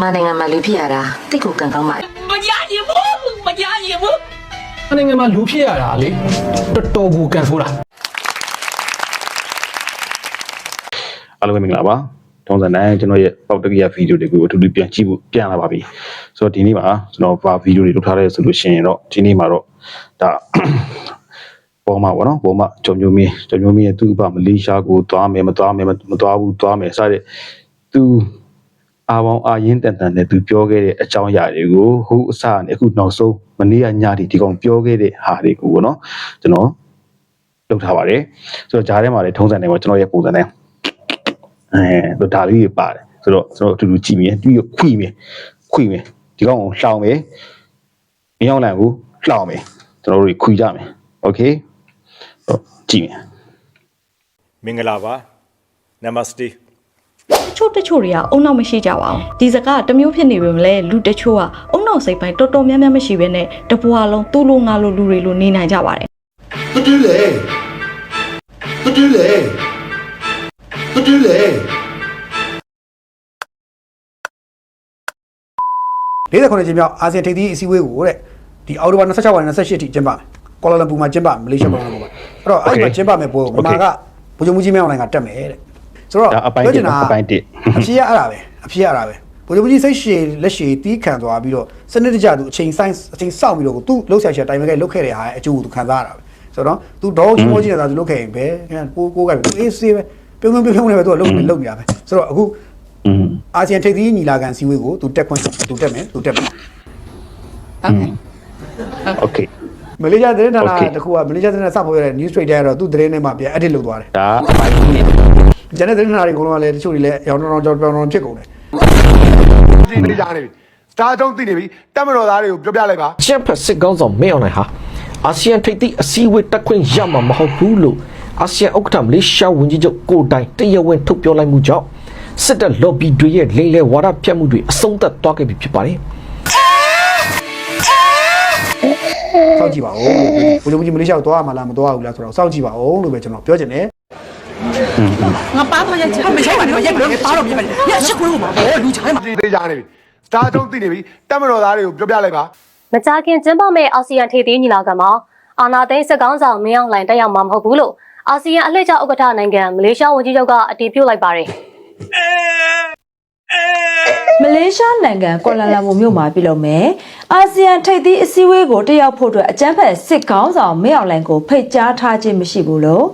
မြန်မာနိုင်ငံမှာလူဖြစ်ရတာတိတ်ကိုကံကောင်းပါမရရင်ဘူးမရရင်ဘူး။နိုင်ငံမှာလူဖြစ်ရတာလေတော်တော်ကိုကန်ဆိုးတာအားလုံးပဲမင်္ဂလာပါတုံးစံတိုင်းကျွန်တော်ရဲ့ပေါက်တကရဗီဒီယိုတွေကိုအထူးထူးပြန်ကြည့်ဖို့ပြန်လာပါပြီဆိုတော့ဒီနေ့မှာကျွန်တော်ဗာဗီဒီယိုတွေလုပ်ထားတဲ့ဆိုလို့ရှိရင်တော့ဒီနေ့မှာတော့ဒါပေါ်မှာပေါ့နော်ပေါ်မှာဂျုံမျိုးမင်းဂျုံမျိုးမင်းရဲ့သူ့ဘာမလေးရှားကိုသွားမယ်မသွားမယ်မသွားဘူးသွားမယ်စတဲ့သူ အာပေါင်းအာရင်တန်တန်နဲ့သူပြောခဲ့တဲ့အကြောင်းအရာတွေကိုဟိုအစနဲ့အခုနောက်ဆုံးမနေ့ကညဒီဒီကောင်ပြောခဲ့တဲ့ဟာတွေကိုပေါ့နော်ကျွန်တော်လုပ်ထားပါတယ်ဆိုတော့ဂျားထဲမှာလည်းထုံးစံတယ်ပေါ့ကျွန်တော်ရဲ့ပုံစံနဲ့ အဲဒါလေးတွေပါတယ်ဆိုတော့ကျွန်တော်အတူတူကြည့်မြင်ပြီးတော့ခွိမြင်ခွိမြင်ဒီကောင်ကိုလှောင်မယ်မရောက်နိုင်ဘူးလှောင်မယ်ကျွန်တော်တို့ခွိကြမယ်โอเคတော့ကြည့်မြင် မင်္ဂလာပါနမစတေ တ ချို့တချို့တွေကအုံနောက်မရှိကြပါဘူးဒီစကားတမျိုးဖြစ်နေပေမလဲလူတချို့ကအုံနောက်စိတ်ပိုင်းတော်တော်များများမရှိဘဲနဲ့တပွားလုံးသူ့လိုငါလိုလူတွေလိုနေနိုင်ကြပါတယ်ဘာတူးလဲဘာတူးလဲဘာတူးလဲ၄၈ချင်းမြောက်အာဆီယံထိပ်သီးအစည်းအဝေးကိုတဲ့ဒီအော်တိုဘာ26ရက်နဲ့28ထိကျင်းပမယ်ကွာလာလမ်ပူမှာကျင်းပမလေးရှားမှာမှာအဲ့တော့အဲ့မှာကျင်းပမယ်ပွဲကိုမြန်မာကဗိုလ်ချုပ်မှုကြီးမြောက်နိုင်ငံကတက်မယ်တဲ့ ဆိုတော့ ဒါအပိုင်းတစ်အပိုင်းတစ် အဖြေရအဲ့ဒါပဲအဖြေရအဲ့ဒါပဲဗိုလ်ချုပ်မှုကြီးစိတ်ရှည်လက်ရှည်တီးခံသွားပြီးတော့စနစ်တကျသူအချိန်ဆိုင်အချိန်စောင့်ပြီးတော့သူ့လှုပ်ရှားချက်တိုင်မဲ့ကလုတ်ခဲ့တဲ့ဟာရဲ့အကျိုးကိုသူခံစားရတာပဲဆိုတော့သူဒေါ်ချမောကြီးနေတာသူလုတ်ခဲ့ရင်ပဲခင်ဗျကိုကိုကပဲသူအေးဆေးပဲပြုံးပြုံးပြုံးပြုံးနေပဲသူကလုတ်နေလုတ်နေရပဲဆိုတော့အခု อืม အာဆီယံထိပ်သီးညီလာခံစည်းဝေးကိုသူတက်ခွင့်သူတက်မယ်သူတက်မယ် โอเค မလေးရှားသတင်းဌာန Okay. တခုကမလေးရှားသတင်းဌာနစပေါ်ရတဲ့ news trader ကတော့သူ့သတင်းထဲမှာပြန် edit လုပ်သွားတယ် ဒါအပိုင်းတစ် ကျန်တဲ့သတင်းဌာနတွေအကုန်လုံးကလည်းတချို့တွေလည်းရောင်းတောင်းတောင်းပြောင်းတောင်းဖြစ်ကုန်တယ်ဒီနေကြနေပြီ။ဒါကြောင့်သိနေပြီ။တက်မတော်သားတွေကိုပြောပြလိုက်ပါ။ချမ်ဖက်စစ်ကောင်းဆောင်မင်းအောင်လှိုင်ဟာအာဆီယံထိပ်သီးအစည်းအဝေးတက်ခွင့်ရမှာမဟုတ်ဘူးလို့အာဆီယံဥက္ကဋ္ဌမလေးရှားဝန်ကြီးချုပ်ကိုတိုင်တရားဝင်ထုတ်ပြောလိုက်မှုကြောင့်စစ်တပ် lobby တွေရဲ့လိမ့်လဲဝါဒဖြတ်မှုတွေအဆုံးသတ်သွားခဲ့ပြီဖြစ်ပါတယ်။စောင့်ကြည့်ပါဦးလို့ဘယ်လိုကြီးမလေးရှားကိုသွားရမှာလားမသွားဘူးလားဆိုတော့စောင့်ကြည့်ပါဦးလို့ပဲကျွန်တော်ပြောချင်တယ် ငါပါသွားရက်ချင်မရိုက်ပါနဲ့ရိုက်လို့ပါတော့ပြပါနဲ့ရရှစ်ခွေးကိုမှာဘောလူချိုင်းမှာ။ဒီနေကြနေပြီ။ဒါကြောင့်သိနေပြီ။တက်မတော်သားတွေကိုပြောပြလိုက်ပါမကြာခင်ကျင်းပမယ့်အာဆီယံထိပ်သီးညီလာခံမှာအာနာသိန်းစစ်ကောင်းဆောင်မင်းအောင်လှိုင်တက်ရောက်မှာမဟုတ်ဘူးလို့အာဆီယံအလှည့်ကျဥက္ကဋ္ဌနိုင်ငံမလေးရှားဝန်ကြီးချုပ်ကအတည်ပြုလိုက်ပါတယ် မလေးရှားနိုင်ငံကွာလာလမ်ပူမြို့မှာပြုလုပ်မယ်။အာဆီယံထိပ်သီးအစည်းအဝေးကိုတက်ရောက်ဖို့အတွက်အကြမ်းဖက်စစ်ခေါင်းဆောင်မင်းအောင်လှိုင်ကိုဖိတ်ကြားထားခြင်းမရှိဘူးလို့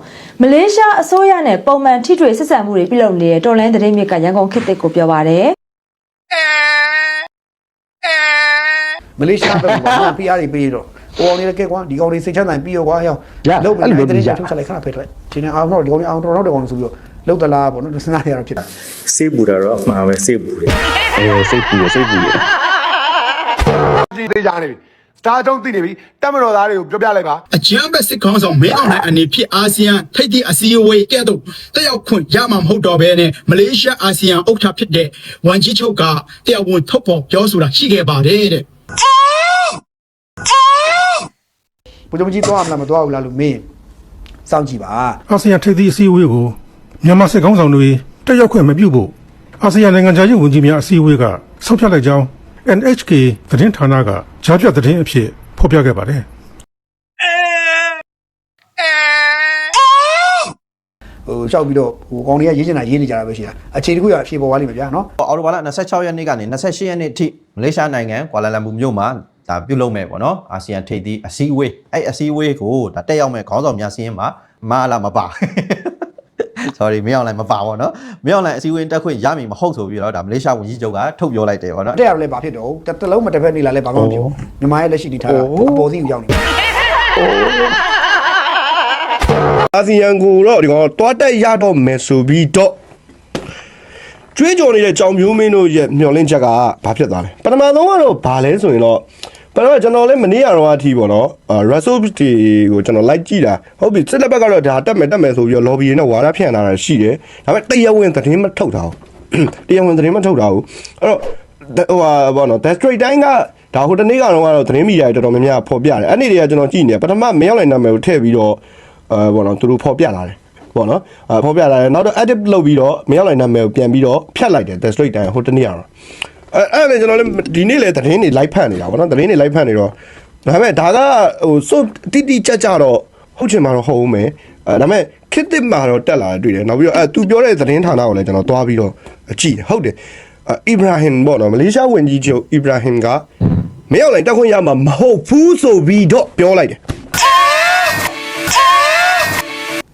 မလေးရှားအစိုးရနဲ့ပုံမှန်ထိတွေ့ဆက်ဆံမှုတွေပြုလုပ်နေတဲ့တော်လိုင်းသတင်းမြစ်ကရန်ကုန်ခေတ်သစ်ကိုပြောပါရယ်မလေးရှားဘက်မှာ PR တွေပေးတော့ဟိုအောင်လေးကဲကွာဒီကောင်လေးစိတ်ချမ်းသာပြီးရောကွာဟောလုံးမယ်တဲ့တဲ့ထုတ်ချလိုက်ခဏဖက်ထွက်ချိန်အောင်တော့ဒီကောင်လေးအောင်တော့တော့ကောင်ဆိုပြီးတော့ လောက်တလားပေါ့နော်စဉ်းစားရတာဖြစ်တာစေပူတာတော့အမှန်ပဲစေပူတယ်အဲစိတ်ပူရစိတ်ပူရ။ဒီနေကြနေပြီ။ဒါကြောင့်သိနေပြီ။တက်မတော်သားတွေကိုပြောပြလိုက်ပါအကြမ်းဖက်စစ်ကောင်ဆောင်မင်းအောင်နိုင်အနေဖြင့်အာဆီယံထိပ်သီးအစည်းအဝေးကဲ့သို့တက်ရောက်ခွင့်ရမှာမဟုတ်တော့ဘဲနဲ့မလေးရှားအာဆီယံဥက္ကဋ္ဌဖြစ်တဲ့ဝန်ကြီးချုပ်ကတရားဝင်ထုတ်ဖော်ပြောဆိုတာရှိခဲ့ပါတယ်တဲ့ဘုရားကြီးသွားမလားမသွားဘူးလားလို့မေးစောင့်ကြည့်ပါအာဆီယံထိပ်သီးအစည်းအဝေးကို မြန်မာစစ်ကောင်ဆောင်တွေတက်ရောက်ခွင့်မပြုဖို့အာဆီယံနိုင်ငံခြားရေးဝန်ကြီးများအစည်းအဝေးကဆုံးဖြတ်လိုက်ကြောင်း NHK သတင်းဌာနကကြားပြသတင်းအဖြစ်ဖော်ပြခဲ့ပါတယ်ဟိုလျှောက်ပြီးတော့ဟိုကောင်လေးကရေးချင်တာရေးနေကြတာပဲရှိတာအခြေတခုရအဖြေပေါ်သွားလိမ့်မယ်ဗျာနော်အော်တိုဘာလ26ရက်နေ့ကနေ28ရက်နေ့အထိမလေးရှားနိုင်ငံကွာလာလမ်ပူမြို့မှာဒါပြုလုပ်မယ်ပေါ့နော်အာဆီယံထိပ်သီးအစည်းအဝေးအဲ့အစည်းအဝေးကိုဒါတက်ရောက်မဲ့ခေါင်းဆောင်များစီးရင်မှာမအားလားမပါ sorry မင်းအောင်လည်းမပါဘောနော်မင်းအောင်လည်းအစည်းအဝေးတက်ခွင့်ရမည်မဟုတ်ဆိုပြီးတော့ဒါမလေးရှားဝန်ကြီးချုပ်ကထုတ်ပြောလိုက်တယ်ပေါ့နော်တက်ရလည်းဘာဖြစ်တော့တတလုံးမတစ်ဖက်နေလာလည်းဘာမှမဖြစ်ဘူးမြန်မာရဲ့လက်ရှိနေထားတာအပေါ်စီကိုရောက်နေတယ်အာဆီယံကိုတော့ဒီကောင်တွားတက်ရတော့မယ်ဆိုပြီးတော့ကျွေးကြော်နေတဲ့ကြောင်မျိုးမင်းတို့ရဲ့မျောလင့်ချက်ကဘာဖြစ်သွားလဲပထမဆုံးကတော့ဘာလဲဆိုရင်တော့ ပထမကျွန်တော်လည်းမနေ့ကတော့အထီပေါ့နော်အာ Russell တီကိုကျွန်တော်လိုက်ကြည့်တာဟုတ်ပြီစစ်လက်ဘက်ကတော့ဒါတက်မယ်တက်မယ်ဆိုပြီးတော့ lobby နဲ့ဝါဒဖြန့်လာတာရှိတယ်ဒါပေမဲ့တရားဝင်သတင်းမထုတ်တာဘူးတရားဝင်သတင်းမထုတ်တာဘူးအဲ့တော့ဟိုဟာဘောနော် The Straight Time ကဒါဟိုတနေ့ကတော့ကတော့သတင်းမီဒီယာတွေတော်တော်များများဖော်ပြတယ်အဲ့ဒီတွေကကျွန်တော်ကြည့်နေတယ်ပထမမရောက်လိုက်နာမည်ကိုထည့်ပြီးတော့အဲဘောနော်သူတို့ဖော်ပြလာတယ်ပေါ့နော်အဲဖော်ပြလာတယ်နောက်တော့ edit လုပ်ပြီးတော့မရောက်လိုက်နာမည်ကိုပြန်ပြီးတော့ဖြတ်လိုက်တယ် The Straight Time ဟိုတနေ့ကတော့ အဲအဲ့ဒါလည်းကျွန်တော်လည်းဒီနေ့လည်းသတင်းတွေလိုက်ဖတ်နေတာဗောနော်သတင်းတွေလိုက်ဖတ်နေတော့ဒါပေမဲ့ဒါကဟိုစုတိတိကြကြတော့ဟုတ်ချင်မှာတော့ဟုတ်ဦးမယ်အဲဒါပေမဲ့ခစ်တစ်မှာတော့တက်လာတယ်တွေ့တယ်နောက်ပြီးတော့အဲသူပြောတဲ့သတင်းဌာနကိုလည်းကျွန်တော်သွားပြီးတော့ကြည့်တယ်ဟုတ်တယ်အအီဘရာဟင်ပေါ့နော်မလေးရှားဝန်ကြီးချုပ်အီဘရာဟင်ကမရောက်လိုက်တက်ခွင့်ရမှာမဟုတ်ဘူးဆိုပြီးတော့ပြောလိုက်တယ်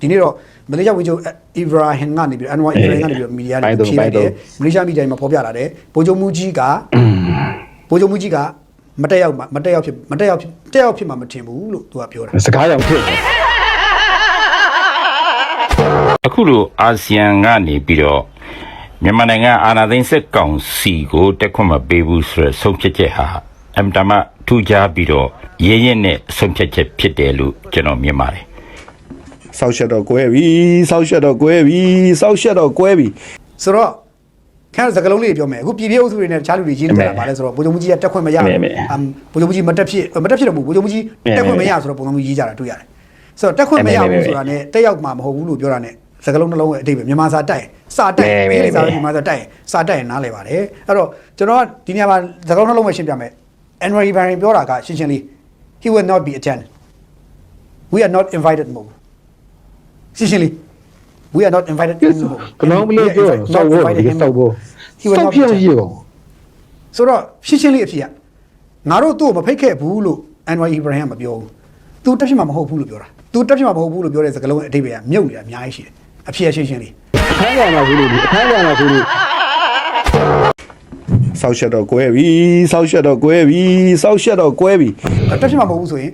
ဒီနေ့တော့ မလေးရှားဝန်ကြီးချုပ်အီဗရာဟင်ကနေပြီးတော့အန်ဝါအီဗရာဟင်ကနေပြီးတော့မီဒီယာတွေဖြေလိုက်တယ်မလေးရှားမီဒီယာတွေမှာဖော်ပြလာတယ်ဗိုလ်ချုပ်မူကြီးကဗိုလ်ချုပ်မူကြီးကမတက်ရောက်မတက်ရောက်ဖြစ်မတက်ရောက်ဖြစ်တက်ရောက်ဖြစ်မှာမထင်ဘူးလို့သူကပြောတာစကားရောင်ဖြစ်တယ်အခုလိုအာဆီယံကနေပြီးတော့မြန်မာနိုင်ငံအာဏာသိမ်းစစ်ကောင်စီကိုတက်ခွင့်မပေးဘူးဆိုရယ်ဆုံးဖြတ်ချက်ဟာအမ်တမထူးခြားပြီးတော့ရင်းရင်နဲ့ဆုံးဖြတ်ချက်ဖြစ်တယ်လို့ကျွန်တော်မြင်ပါတယ် စောက်ရှက်တော့ကွဲပြီစောက်ရှက်တော့ကွဲပြီစောက်ရှက်တော့ကွဲပြီဆိုတော့ခန်းစကလုံးလေးပြောမယ်အခုပြည်ပြည်အုပ်စုတွေနဲ့တခြားလူတွေရေးနေတာပါလဲဆိုတော့ဗိုလ်ချုပ်မူကြီးကတက်ခွင့်မရဘူးအမ်ဗိုလ်ချုပ်မူကြီးမတက်ဖြစ်မတက်ဖြစ်တော့ဘူးဗိုလ်ချုပ်မူကြီးတက်ခွင့်မရဆိုတော့ပုံစံမျိုးရေးကြတာတွေ့ရတယ်ဆိုတော့တက်ခွင့်မရဘူးဆိုတာနဲ့တက်ရောက်မှာမဟုတ်ဘူးလို့ပြောတာနဲ့စကလုံးနှလုံးရဲ့အတိတ်ပဲမြန်မာစာတိုက်စာတိုက်ပြည်လေးစာမြန်မာစာတိုက်စာတိုက်နားလဲပါတယ်အဲ့တော့ကျွန်တော်ကဒီနေရာမှာစကလုံးနှလုံးပဲရှင်းပြမယ် Henry Barry ပြောတာကရှင်းရှင်းလေး he will not be attend we are not invited မဟုတ်ဘူး ရှင်းရှင်းလေး we are not invited မဟုတ်ဘူးကလောင်းမလို့ပြောစောက်ဖို့ဒီစောက်ဖို့ he will စော not က် be ပြော attend ရေကောင်ဆိုတော့ရှင်းရှင်းလေးအဖြစ်ကငါတို့သူ့ကိုမဖိတ်ခဲ့ဘူးလို့ NY Ibrahim မပြောဘူး။ तू တက်ဖြစ်မှာမဟုတ်ဘူးလို့ပြောတာ။ तू တက်ဖြစ်မှာမဟုတ်ဘူးလို့ပြောတဲ့စကားလုံးရဲ့အဓိပ္ပာယ်ကမြုပ်နေတာအများကြီးရှိတယ်။အဖြစ်ရှင်းရှင်းလေးအခန်းကဏ္ဍဘူးလို့အခန်းကဏ္ဍဘူးလို့စောက်ရှက်တော့ကွဲပြီစောက်ရှက်တော့ကွဲပြီစောက်ရှက်တော့ကွဲပြီ။တက်ဖြစ်မှာမဟုတ်ဘူးဆိုရင်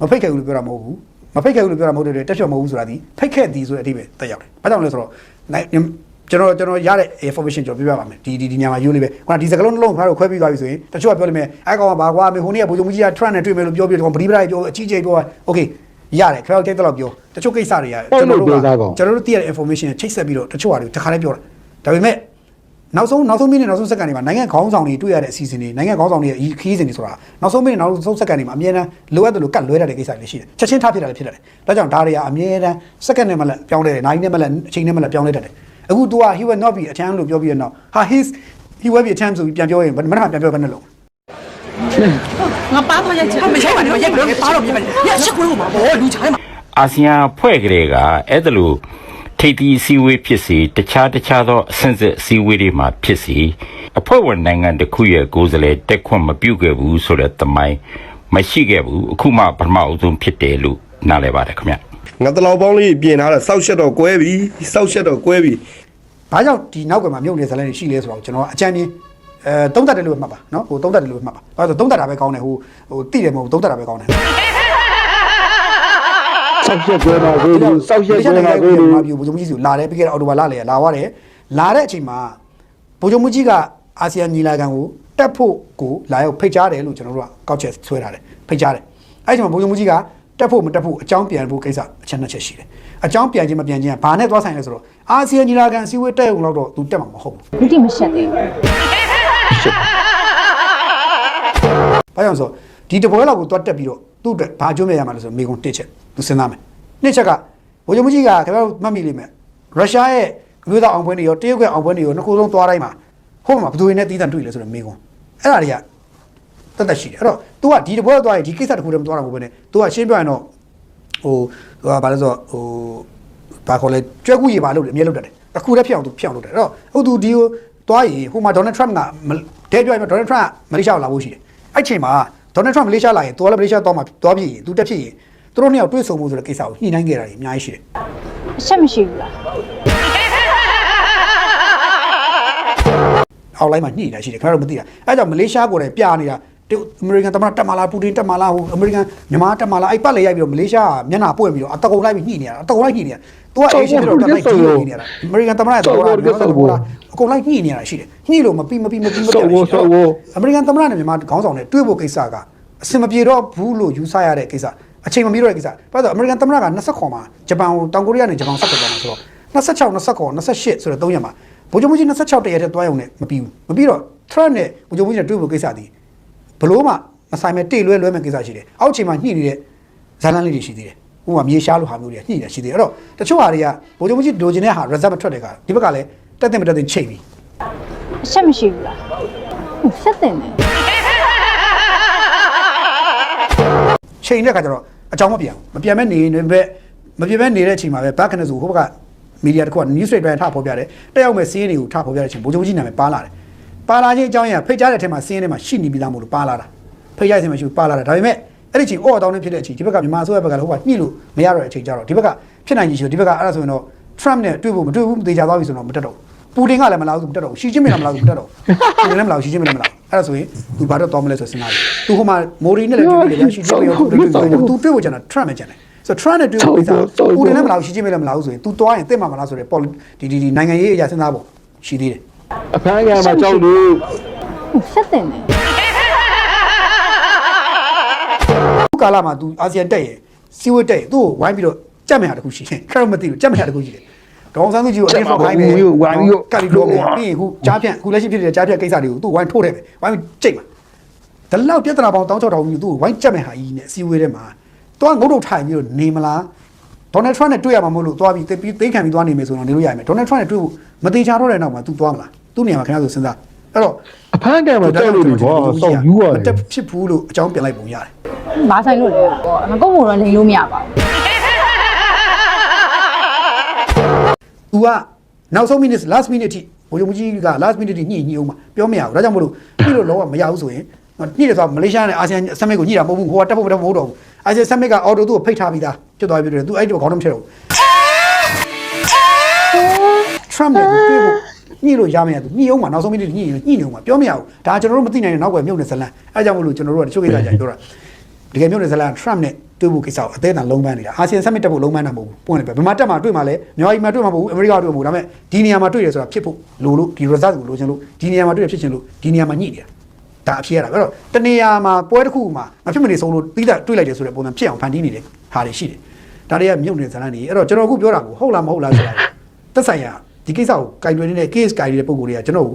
မဖိတ်ခဲ့ဘူးလို့ပြောတာမဟုတ်ဘူး။ မဖိတ်ခဲ့ဘူးလို့ပြောတာမဟုတ်တဲ့တက်ဖြော်မဟုတ်ဘူးဆိုတာဒီဖိတ်ခဲ့သည်ဆိုတဲ့အဓိပ္ပာယ်တက်ရောက်တယ်။ဘာကြောင့်လဲဆိုတော့ကျွန်တော်ကျွန်တော်ရတဲ့ information ကျွန်တော်ပြပြပါမယ်ဒီဒီဒီညမှာယူလေးပဲခုနဒီစကလုံးနှလုံးဖားတော့ခွဲပြီးသွားပြီဆိုရင်တချို့ကပြောလိမ့်မယ်အဲကောင်ကဘာကွာမေဟိုနေ့ကဘုံကြီးက trend နဲ့တွေ့မယ်လို့ပြောပြီးတော့ဗတိပရိုက်ပြောအကြီးကြီးပြော okay ရတယ်ခရောက်တိတ်တော့ပြောတချို့ကိစ္စတွေကကျွန်တော်တို့ကကျွန်တော်တို့သိရတဲ့ information ကိုချိတ်ဆက်ပြီးတော့တချို့ဟာတွေတခါလေးပြောတာဒါပေမဲ့ နောက်ဆုံးနောက်ဆုံးမိနစ်နောက်ဆုံးစက္ကန့်တွေမှာနိုင်ငံခေါင်းဆောင်တွေတွေ့ရတဲ့အစီအစဉ်တွေနိုင်ငံခေါင်းဆောင်တွေရဲ့ခီးစဉ်တွေဆိုတာနောက်ဆုံးမိနစ်နောက်ဆုံးစက္ကန့်တွေမှာအမြဲတမ်းလိုအပ်တယ်လို့ကတ်လွဲတတ်တဲ့ကိစ္စတွေရှိတယ်ချက်ချင်းထားဖြစ်တာလည်းဖြစ်တတ်တယ်ဒါကြောင့်ဒါတွေကအမြဲတမ်းစက္ကန့်နဲ့မှလည်းပြောင်းလဲတယ်နိုင်နဲ့မှလည်းအချိန်နဲ့မှလည်းပြောင်းလဲတတ်တယ်အခု तू က he will not be attend လို့ပြောပြီးတော့ဟာ his he will be attend ဆိုပြီးပြန်ပြောရင်မနက်မှပြန်ပြောဘယ်နဲ့လုံးငါပါမရက်ချမရိုက်ပါနဲ့ရိုက်လို့ပါတော့ပြပါနဲ့ညရှစ်ခွေးကိုပါဘောလူချိုင်းမှာအာဆီယံအဖွဲ့ကလေးကအဲ့ဒါလို့ ထိပ်သီးအစည်းအဝေးဖြစ်စီတခြားတခြားသောအဆင့်စစ်အစည်းအဝေးတွေမှာဖြစ်စီအဖွဲ့ဝင်နိုင်ငံတစ်ခုရဲ့ကိုယ်စားလှယ်တက်ခွင့်မပြုခဲ့ဘူးဆိုတဲ့သမိုင်းမရှိခဲ့ဘူးအခုမှပထမအဦးဆုံးဖြစ်တယ်လို့နားလည်ပါတယ်ခင်ဗျငါတလောက်ပေါင်းလေးပြင်ထားတာစောက်ရှက်တော့ကွဲပြီစောက်ရှက်တော့ကွဲပြီဘာကြောင့်ဒီနောက်ကမှာမြုပ်နေဇာတ်လမ်းတွေရှိလဲဆိုတော့ကျွန်တော်အကြံပြင်းအဲသုံးသက်တယ်လို့ပဲမှတ်ပါနော်ဟိုသုံးသက်တယ်လို့ပဲမှတ်ပါဘာလို့လဲဆိုသုံးသက်တာပဲကောင်းတယ်ဟိုဟိုတိတယ်မဟုတ်ဘူးသုံးသက်တာပဲကောင်းတယ် စောက်ရှက်ကွဲပါကိုလူစောက်ရှက်ကွဲပါကိုလူမာပြီးဘုံချုပ်ကြီးစီကိုလာတယ်ပြီးခဲ့တဲ့အော်တိုဘာလလေလာသွားတယ်လာတဲ့အချိန်မှာဘုံချုပ်ကြီးကအာဆီယံညီလာခံကိုတက်ဖို့ကိုလာရောက်ဖိတ်ကြားတယ်လို့ကျွန်တော်တို့ကကောက်ချက်ဆွဲထားတယ်ဖိတ်ကြားတယ်အဲ့ဒီမှာဘုံချုပ်ကြီးကတက်ဖို့မတက်ဖို့အကြောင်းပြန်ဖို့ကိစ္စအချက်နှစ်ချက်ရှိတယ်အကြောင်းပြန်ခြင်းမပြန်ခြင်းကဘာနဲ့သွားဆိုင်လဲဆိုတော့အာဆီယံညီလာခံအစည်းအဝေးတက်ရုံလောက်တော့သူတက်မှာမဟုတ်ဘူးလူတိမရှက်သေးဘူးဘာကြောင့်လဲဆိုတော့ဒီတပွဲလောက်ကိုတွတ်တက်ပြီးတော့ သူ့အတွက်ဘာအကျိုးမဲ့ရမှာလဲဆိုတော့မိကုံတစ်ချက်သူစဉ်းစားမယ်နှစ်ချက်ကဘိုးချုပ်ကြီးကခင်ဗျားတို့မှတ်မိလိမ့်မယ်ရုရှားရဲ့အမျိုးသားအောင်ပွဲတွေရောတရုတ်ကအောင်ပွဲတွေရောနှစ်ခုလုံးသွားတိုင်းမှာဟိုမှာဘယ်သူတွေနဲ့တီးတန့်တွေ့လဲဆိုတော့မိကုံအဲ့ဒါတွေကတက်တက်ရှိတယ်အဲ့တော့ तू ကဒီတပွဲသွားရင်ဒီကိစ္စတစ်ခုတည်းမသွားတာမဟုတ်ဘဲနဲ့ तू ကရှင်းပြရင်တော့ဟိုဟိုဘာလဲဆိုတော့ဟိုဘာခေါ်လဲကြွက်ကူရေပါလို့အမြဲလုပ်တတ်တယ်တစ်ခုတည်းဖြစ်အောင် तू ဖြစ်အောင်လုပ်တယ်အဲ့တော့ဟုတ် तू ဒီကိုသွားရင်ဟိုမှာဒေါ်နယ်ထရမ့်ကတဲပြောရင်ဒေါ်နယ်ထရမ့်ကမလေးရှားကိုလာဖို့ရှိတယ်အဲ့ချိန်မှာ ဒေါ်နယ်ထရမ့်မလေးရှားလာရင် तू လည်းမလေးရှားသွားမှာသွားဖြစ်ရင် तू တက်ဖြစ်ရင်သူတို့နှစ်ယောက်တွေ့ဆုံမှုဆိုတဲ့ကိစ္စကိုညှိနှိုင်းခဲ့တာကြီးအများကြီးရှိတယ်အရှက်မရှိဘူးလားအောက်လိုင်းမှာညှိနေတာရှိတယ်ခင်ဗျားတို့မသိတာအဲဒါကြောင့်မလေးရှားကိုယ်တိုင်ပြနေတာ တရုတ်အမေရိကန်သမ္မတတက်မာလာပူတင်တက်မာလာဟိုအမေရိကန်မြန်မာတက်မာလာအဲ့ပတ်လေရိုက်ပြီးတော့မလေးရှားကမျက်နှာပွင့်ပြီးတော့အတကုံလိုက်ပြီးညှိနေတာအတကုံလိုက်ညှိနေတာသူကအေးရှင်းပြီးတော့တက်လိုက်ကြီးညှိနေတာအမေရိကန်သမ္မတရဲ့တော်တာမြန်မာသမ္မတအကုန်လိုက်ညှိနေတာရှိတယ်ညှိလို့မပြီးမပြီးမပြီးမပြတ်ရှိတယ်အမေရိကန်သမ္မတနဲ့မြန်မာခေါင်းဆောင်နဲ့တွေ့ဖို့ကိစ္စကအစင်မပြေတော့ဘူးလို့ယူဆရတဲ့ကိစ္စအချိန်မမီတော့တဲ့ကိစ္စဘာလို့အမေရိကန်သမ္မတက20ခေါ်မှာဂျပန်ကိုတောင်ကိုရီးယားနဲ့ဂျပန်ဆက်တယ်မှာဆိုတော့26 29 28ဆိုတော့3ရက်မှာဗိုလ်ချုပ်မှုကြီး26တရက်တည်းတွားရုံနဲ့မပြီးဘူးမပြီးတော့ Trump နဲ့ဗိုလ်ချုပ်မှုကြီးနဲ့တွေ့ဖို့ကိစ္စဒီ ဘလို့မှမဆိုင်မဲ့တိတ်လွဲလွဲမဲ့ကိစ္စရှိတယ်အောက်ချိန်မှာညှိနေတဲ့ဇာလန်းလေးတွေရှိသေးတယ်ဥပမာမြေရှားလိုဟာမျိုးတွေညှိနေတာရှိသေးတယ်အဲ့တော့တချို့ဟာတွေကဗိုလ်ချုပ်မှုကြီးလိုချင်တဲ့ဟာ result မထွက်တဲ့ကဒီဘက်ကလည်းတက်တဲ့မတက်တဲ့ချိန်ပြီအရှက်မရှိဘူးလားမရှက်တင်တယ်ချိန်တဲ့ခါကျတော့အကြောင်းမပြန်ဘူးမပြန်မဲ့နေနေပဲမပြန်မဲ့နေတဲ့အချိန်မှာပဲဘက်ကနေဆိုဟိုဘက်ကမီဒီယာတစ်ခုက news rate တိုင်းထဖော်ပြတယ်တက်ရောက်မဲ့စီးရင်တွေကိုထဖော်ပြတဲ့အချိန်ဘိုးချုပ်ကြီးနာမည်ပါလာတယ် ပါလာခြင်းအကြောင်းအရာဖိတ်ကြားတဲ့အထက်မှာစီးရင်တွေမှာရှိနေပြီလားမို့လို့ပါလာတာဖိတ်ကြားခြင်းမရှိဘူးပါလာတာဒါပေမဲ့အဲ့ဒီချိန်အော်တောင်းနေဖြစ်တဲ့အချိန်ဒီဘက်ကမြန်မာအစိုးရဘက်ကလည်းဟိုကညှိလို့မရတော့တဲ့အချိန်ကျတော့ဒီဘက်ကဖြစ်နိုင်ကြီးရှိတော့ဒီဘက်ကအဲ့ဒါဆိုရင်တော့ Trump နဲ့တွေ့ဖို့မတွေ့ဘူးမသေးကြသွားပြီဆိုတော့မတက်တော့ပူတင်ကလည်းမလာဘူးမတက်တော့ရှီချင်းမင်းလည်းမလာဘူးမတက်တော့ပူတင်လည်းမလာဘူးရှီချင်းမင်းလည်းမလာဘူးအဲ့ဒါဆိုရင်သူဘာတော့တော်မလဲဆိုစဉ်းစားတယ်သူဟိုမှာမိုရီနဲ့လည်းတွေ့တယ်ရရှီချင်းမင်းရောတွေ့တွေ့သူတွေ့ဖို့ကျန်တာ Trump နဲ့ကျန်တယ်ဆိုတော့ Trump နဲ့တွေ့ဖို့ကိစ္စပူတင်လည်းမလာဘူးရှီချင်းမင်းလည်းမလာဘူးဆိုရင် तू တွားရင်တစ်မှာမလားဆိုတော့ဒီဒီဒီနိုင်ငံရေးအရာစဉ်းစားဖို့ရှိသေးတယ် အဖမ်းကမှာကြောက်လို့ရှက်တင်တယ်ခုကာလမှာ तू အာဆီယံတက်ရင်စီဝတ်တက်ရင်သူ့ကိုဝိုင်းပြီးတော့ကြက်မရတခုရှိတယ်ခက်တော့မသိဘူးကြက်မရတခုရှိတယ်ဒေါအောင်ဆန်းစုကြည်ကိုအတင်းဖောက်ခိုင်းမယ်ဝိုင်းပြီးတော့ကတ်ပြီးတော့ပြီးရင်ခုကြားဖြန့်ခုလက်ရှိဖြစ်နေတဲ့ကြားဖြန့်ကိစ္စတွေကိုသူ့ဝိုင်းထိုးတယ်ပဲဝိုင်းပြီးကြိတ်မှာဒါလောက်ပြဿနာပေါင်းတောင်းချောက်တောင်းပြီးသူ့ကိုဝိုင်းကြက်မယ်ဟာကြီးနဲ့အစည်းအဝေးထဲမှာတွားငုတ်တုတ်ထိုင်ပြီးတော့နေမလား ဒေါ်နယ်ထရန့်နဲ့တွေ့ရမှာမဟုတ်လို့တွားပြီးသိသိခံပြီးတွားနေမယ်ဆိုတော့နေလို့ရမယ်ဒေါ်နယ်ထရန့်နဲ့တွေ့ဖို့မသေးချာတော့တဲ့နောက်မှာ तू တွားမလားသူ့နေရာမှာခင်ဗျားဆိုစဉ်းစားအဲ့တော့အဖမ်းကမှာကြောက်လို့ဒီဘောစောက်ယူရမတတက်က်ဖြစ်ဘူးလို့အကြောင်းပြန်လိုက်ပုံရတယ်ဘာဆိုင်လို့လဲပေါ့ငကုတ်မို့တော့လိန်လို့မရပါဘူး तू ကနောက်ဆုံး minute last minute ထိဘိုးချုပ်ကြီးက last minute ထိညှိညှိအောင်မှာပြောမရဘူးဒါကြောင့်မလို့ညှိလို့လုံးဝမရဘူးဆိုရင်ညှိတယ်ဆိုတာမလေးရှားနဲ့အာဆီယံဆမ်မစ်ကိုညှိတာမဟုတ်ဘူးဟိုကတက်ဖို့မတက်ဖို့မဟုတ်တော့ဘူးအာဆီယံဆမ်မစ်ကအော်တိုသူ့ကိုဖိတ်ထားပြီးသား ဖြစ်သွားပြီတဲ့သူအဲ့ဒီခေါင်းတော့မထည့်တော့ထရမ့်နဲ့တွေ့ဖို့ညှိလို့ရမရသူညှိအောင်မှာနောက်ဆုံးမိနစ်ညှိညှိနေအောင်မှာပြောမရဘူးဒါကျွန်တော်တို့မသိနိုင်တဲ့နောက်ွယ်မြုပ်နေဇလန်အဲကြောင့်မလို့ကျွန်တော်တို့ကတချို့ကိစ္စကြရင်ပြောတာတကယ်မြုပ်နေဇလန်ထရမ့်နဲ့တွေ့ဖို့ကိစ္စကိုအသေးအံလုံးပန်းနေတာအာဆီယံဆမစ်တက်ဖို့လုံးပန်းတာမဟုတ်ဘူးပွင့်တယ်ပဲဗမာတက်မှာတွေ့မှာလဲမြန်မာပြည်မှာတွေ့မှာမဟုတ်ဘူးအမေရိကတွေ့မှာမဟုတ်ဘူးဒါပေမဲ့ဒီနေရာမှာတွေ့ရဆိုတာဖြစ်ဖို့လိုလို့ဒီ result ကိုလိုချင်လို့ဒီနေရာမှာတွေ့ရဖြစ်ချင်လို့ဒီနေရာမှာညှိနေတာ ဒါအဖြစ်ရတာအဲ့တော့တနေရာမှာပွဲတစ်ခုမှာမဖြစ်မနေဆုံးလို့တိကျတွေ့လိုက်တယ်ဆိုတဲ့ပုံစံဖြစ်အောင်ဖန်တီးနေတဲ့ဟာတွေရှိတယ်ဒါတွေကမြုပ်နေဇလန်နေအဲ့တော့ကျွန်တော်အခုပြောတာကိုဟုတ်လားမဟုတ်လားဆိုတာသက်ဆိုင်ရာဒီကိစ္စကိုကင်တွယ်နေတဲ့ case ကင်နေတဲ့ပုံကိုယ်တွေကကျွန်တော်ကို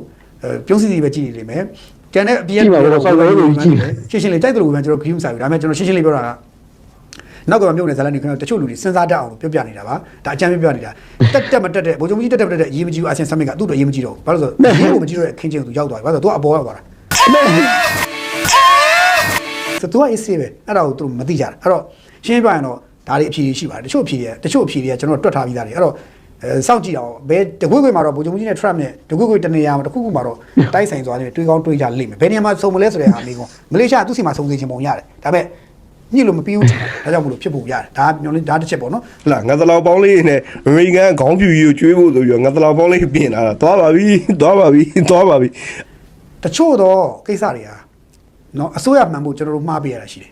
ပြုံးစီစီပဲကြည့်နေလိမ့်မယ်ကျန်တဲ့အပြင်ရှင်းရှင်းလေးတိုက်တယ်လို့ပဲကျွန်တော် view စာပြီဒါပေမဲ့ကျွန်တော်ရှင်းရှင်းလေးပြောတာကနောက်ကမှမြုပ်နေဇာတ်လမ်းတွေခင်ဗျာတချို့လူတွေစဉ်းစားတတ်အောင်ပြောပြနေတာပါဒါအကြမ်းပြောပြနေတာတက်တက်မတက်တဲ့ဘိုးချုပ်ကြီးတက်တက်မတက်တဲ့အရေးမကြီးဘူးအဆင်ဆမ်မစ်ကသူ့အတွက်အရေးမကြီးတော့ဘူးဘာလို့လဲဆိုတော့ဒီကိုမကြီးတော့တဲ့ခင်းချင်းကိုသူရောက်သွားပြီဘာလို့လဲဆိုတော့သူကအပေါ်ရောက်သွားတာ ဆိုတော့သူက AC ပဲအဲ့ဒါကိုသူတို့မသိကြတာအဲ့တော့ရှင်းပြရင်တော့ဒါတွေအဖြေရှိပါတယ်တချို့အဖြေတွေတချို့အဖြေတွေကကျွန်တော်တွက်ထားပြီးသားတွေအဲ့တော့အဲစောင့်ကြည့်အောင်ဘယ်တကွေ့ကွေ့မှာတော့ဘိုးချုပ်ကြီးနဲ့ Trump နဲ့တကွေ့ကွေ့တနေရာမှာတစ်ခုခုမှာတော့တိုက်ဆိုင်သွားတယ်တွေးကောင်းတွေးကြလိမ့်မယ်ဘယ်နေရာမှာစုံမလဲဆိုတဲ့ဟာမျိုးကမလေးရှားသူ့စီမှာစုံစေချင်ပုံရတယ်ဒါပေမဲ့ညစ်လို့မပြီးဘူးဒါကြောင့်မလို့ဖြစ်ဖို့ရတယ်ဒါညောင်းလေးဒါတစ်ချက်ပေါ့နော်လာငါတလောက်ပေါင်းလေးနဲ့အမေရိကန်ခေါင်းဖြူကြီးကိုကျွေးဖို့ဆိုပြီးတော့ငါတလောက်ပေါင်းလေးပြင်လာတာသွားပါပြီသွားပါပြီသွားပါပြီ တချို့တော့ကိစ္စတွေဟာနော်အစိုးရမှန်ဖို့ကျွန်တော်တို့မှားပေးရတာရှိတယ်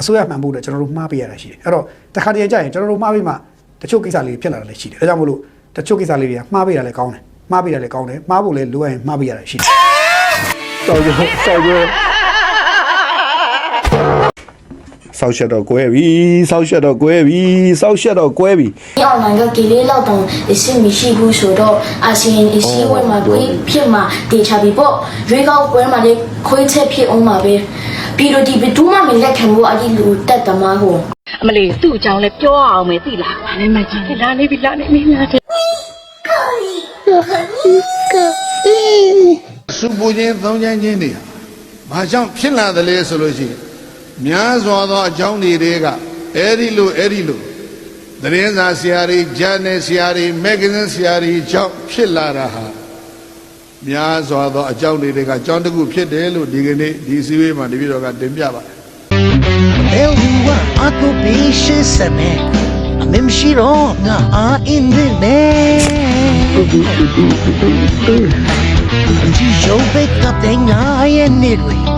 အစိုးရမှန်ဖို့တော့ကျွန်တော်တို့မှားပေးရတာရှိတယ်အဲ့တော့တခါတည်းကြာရင်ကျွန်တော်တို့မှားပြီးမှတချို့ကိစ္စလေးတွေဖြစ်လာတာလည်းရှိတယ်ဒါကြောင့်မလို့တချို့ကိစ္စလေးတွေကမှားပေးတာလည်းကောင်းတယ်မှားပေးတာလည်းကောင်းတယ်မှားဖို့လည်းလိုအပ်ရင်မှားပေးရတာရှိတယ်စောက်ကြစောက် စောက်ရှက်တော့ကွဲပြီစောက်ရှက်တော့ကွဲပြီစောက်ရှက်တော့ကွဲပြီဒီ online ကကေလေးလောက်တော့အဆင်မရှိဘူးဆိုတော့အာဆီယံအစည်းအဝေးမှာတွေ့ဖြစ်မှာတေချာပြီပေါ့ရွေးကောက်ပွဲမှာလည်းခွေးချက်ဖြစ်အောင်မှာပဲပြီးတော့ဒီဘတူးမှမလက်ခံဘူးအဒီလူတက်တမားကိုအမလေးသူ့အကြောင်းလဲပြောအောင်မယ်သိလား။လည်းမကြည့်လာနေပြီလာနေပြီလာတယ်စူပူခြင်းသုံးချမ်းခြင်းတွေဟာဘာကြောင့်ဖြစ်လာသလဲဆိုလို့ရှိရင် များစွာသောအကြောင်းတွေတဲကအဲ့ဒီလိုအဲ့ဒီလိုသတင်းစာဆရာတွေဂျာနယ်ဆရာတွေမဂ္ဂဇင်းဆရာတွေကြောင့်ဖြစ်လာတာဟာများစွာသောအကြောင်းတွေတဲကအကြောင်းတစ်ခုဖြစ်တယ်လို့ဒီကနေ့ဒီစည်းဝေးမှာတပည့်တော်ကတင်ပြပါတယ် El huwa ako bishe seme Amem shiro nga a indine Anji yo bek up de nga ye nidwe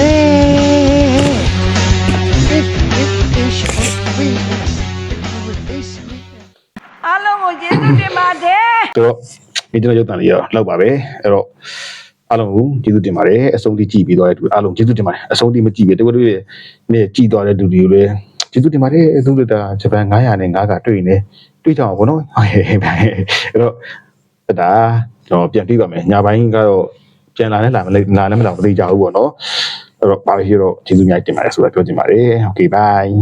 အားလုံးကိုကျေးဇူးတင်ပါတယ် ဆိုတော့ ဒီကျွန်တော်ရုပ်သံလေးရလောက်ပါပဲအဲ့တော့အားလုံးကိုကျေးဇူးတင်ပါတယ်အဆုံးထိကြည့်ပြီးတော့တဲ့သူအားလုံးကျေးဇူးတင်ပါတယ်အဆုံးထိမကြည့်ပဲတဝက်တွေနဲ့ကြည့်သွားတဲ့သူတွေကိုလည်းကျေးဇူးတင်ပါတယ်အဆုံးထိတာဂျပန်900နဲ့9ကတွေ့နေတွေ့ကြအောင်ဗောနော်ဟုတ်ဟဲ့အဲ့တော့ဒါကျွန်တော်ပြန်ပြီးပါမယ်ညပိုင်းကတော့ပြန်လာနဲ့လာမလဲလာနဲ့မလာမသိကြဘူးဗောနော်အဲ့တော့ပါရရှိတော့ကျေးဇူးများတင်ပါတယ်ဆိုတော့ပြောချင်ပါတယ်โอเค bye